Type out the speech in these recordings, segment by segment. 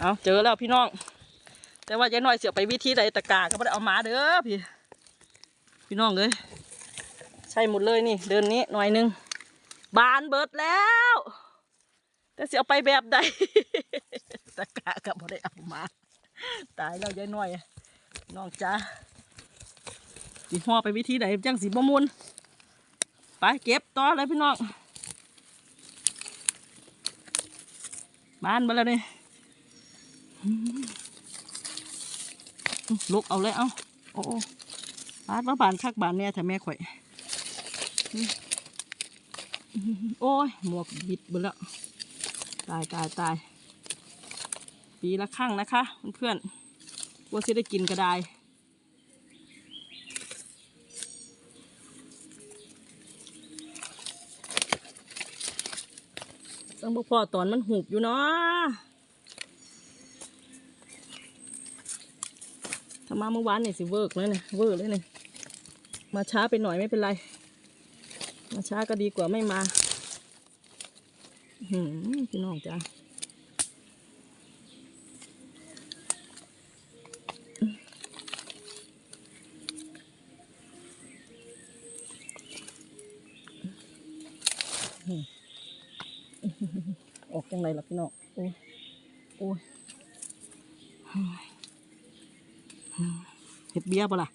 เอาเจอแล้วพี่น้อง แต่ว่ายายน้อยเสียไปวิธีใดตะกร้าก็ไม่ได้เอามาเด้อพี่ พี่น้องเลยใช่หมดเลยนี่ เดินนี้หน่อยหนึง บานเบิดแล้ว แต่เสียไปแบบใดตะกร้าก็ไม่ได้เอามา ตายแล้วยายน้อยน้องจ้าสีห่อไปวิธีไหนจังสีบมุนไปเก็บต่อเลยพี่น้องบ้านไปแล้วนี่ ลุกเอาเลยเอาโอ้โอ้บานว่าบานคักบานเนี่ยถ้าแม่ข่อย โอ้ย หมวกบิดไปแล้ว ตายตายตาย ปีละครั้งนะคะเพื่อนๆว่าจะได้กินก็ได้ต้องบอกพ่อตอนมันหุบอยู่เนาะ ถ้ามาเมื่อวานเนี่ยสิเวิร์กเลยเนี่ยเวิร์กเลยเนี่ยมาช้าไปหน่อยไม่เป็นไร มาช้าก็ดีกว่าไม่มาหืมพี่น้องจ้าออกจังไรล่ะพี่น้องโอ้ยโอ้ย เห็ดเบียร์ปะล่ะ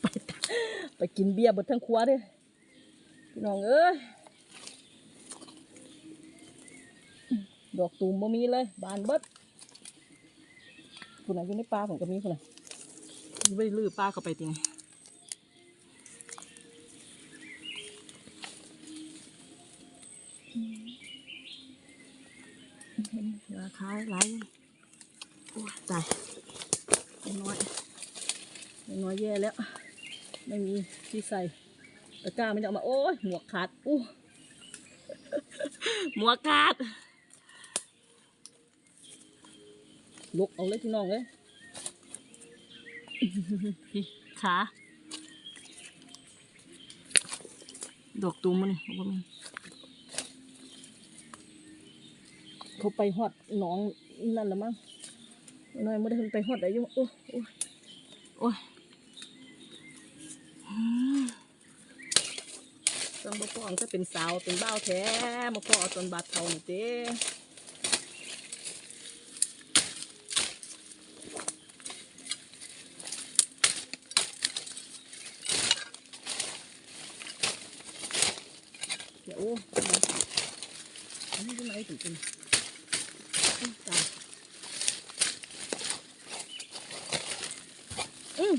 ไปไปกินเบียร์เบดทั้งครัวเด้อพี่น้องเอ้ยดอกตูมบ่มีเลย บานเบิดคุณน่ะอยู่ในป่าผมก็มีคุณน่ะไม่ได้ลื้อป่าเข้าไปติงราคาหลายอยู่โอ้ยตาย น้อยน้อยแย่แล้ว ไม่มีที่ใส่ตะกร้าไม่ได้เอามา โอ้ยหมวกขาดอู้หมวกขาดลุกเอาเลยพี่น้องเลยขาดอกตูมมันนี่บ่มีเขาไปฮอดหน้องนั่นละมั้ง น้อยไม่ได้ไปฮอดได้ยุ่โอ้ยโอ้ยโอ้ยอืมต้องบ่พอมันก็เป็นสาวเป็นบ้าวแท้มาพอเอาตอนบาดเท่านี่เต้เดี๋ยวโอ้มาอันนี้เป็นอะไรถึงเป็นตาย อืม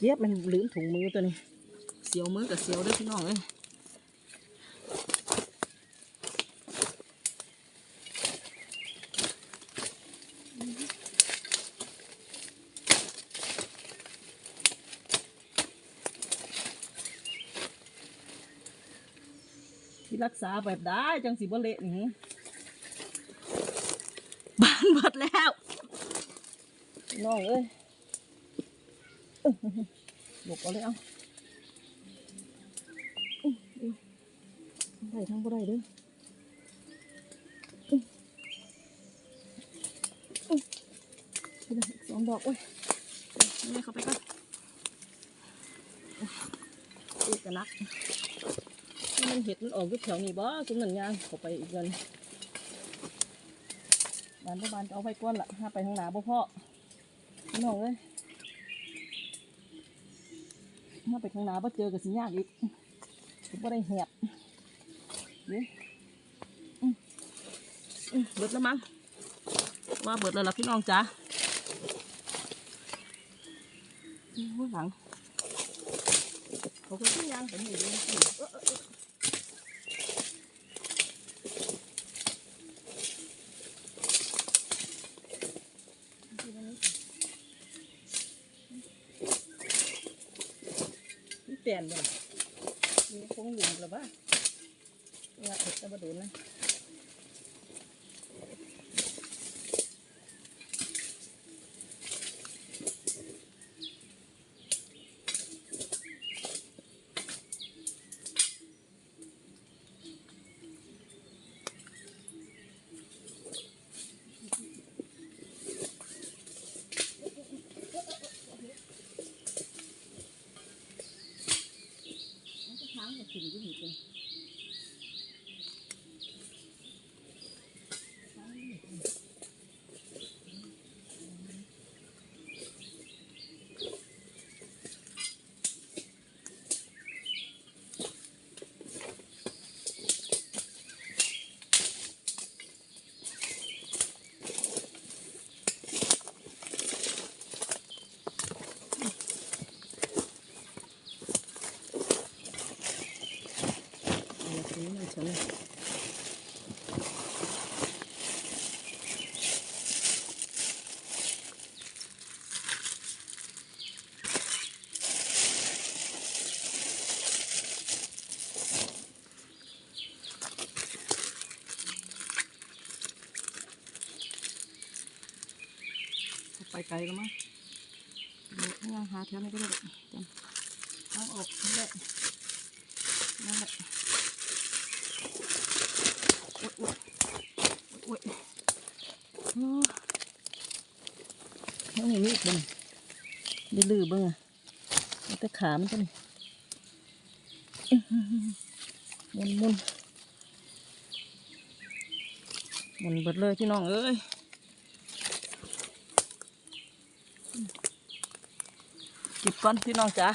เย็บมันลืมถุงมือตัวนี้เสียวมือกับเสียวเด้วยพี่น้องเอ้ยที่รักษาแบบได้จังสีบ่เละนี่ บ้านหมดแล้วพี่น้องเอ้ยหลบเอาเลยเอาอื้ออื้อได้ทั้งบ่ได้เด้ออื้ออื้อเอาเลยสองดอกโอ้ยนี่เข้าไปก่อนอีกกระนักนี่มันเห็ดมันออกอยู่แถวนี้บ่จุ่มหนังยางเข้าไปอีกเงิน บานประบานก็เอาไปก้อนละห้าไปทางหนาบ่พ่อพี่น้องเอ้ยถ้าไปข้างหนาบ่เจอกับสิยากอีกผมบ่ได้แหบเนี่อื้ออื้อเบิดแล้วมั้งว่าเบิดแล้วล่ะพี่น้องจ๋าอื้อหลังเขาก็ที่ยางผมอยู่ดีเออเออ เปลี่ยนเลยมีคงหลุมหรือเปล่าว่าเอ็ดจะมาดูนะ Thì. ไกลแล้วมั้งเดี๋ยวยังหาแถวนี้ก็ได้ดอกจำเอาออกนั่นแหละนั่นแหละโอ๊ยโอ๊ยโอ้ยยังมีอีกบ้างด้ลือบ้างอะแต่ขามันก็นี่มุนมุนมุนเบิดเลยพี่น้องเอ้ย จิบก่อนพี่น้องจ๋า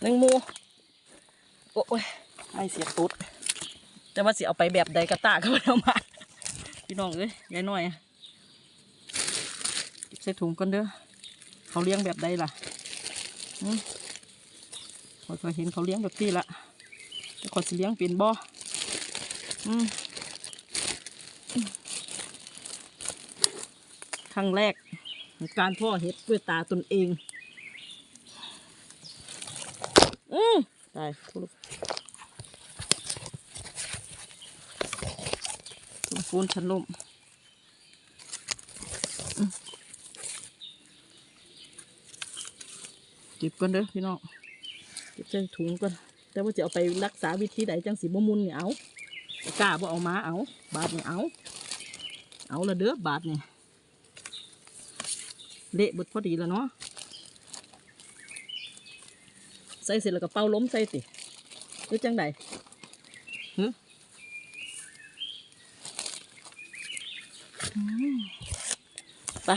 หนึ่งมูโอ้ยไม่เสียตุ๊ดแต่ว่าสิเอาไปแบบใดกระตาก็ไม่เอามา พี่น้องเอ้ยยายน้อยเก็บใส่ถุงก่อนเด้อเขาเลี้ยงแบบใดล่ะอืมคอเคยเห็นเขาเลี้ยงแบบที่ละแต่คอสิเลี้ยงเป็นบ่อืมครั้งแรก การพ่อเห็ดด้วยตาตนเอง อืมตายทุลุสมฟูนฉันลมอืมเก็บก่อนเด้อพี่น้องเก็บใส่ถุงก่อนแต่ว่าจะเอาไปรักษาวิธีใดจังสีบมุนเนี่ยเอากล้าบ่เอามาเอา บาทเนี่ยเอา เอาละเด้อบาทเนี่ย เละบดพอดีแล้วเนาะใส่เสร็จแล้วก็เป่าล้มใส่ติหรือจังใดฮึไป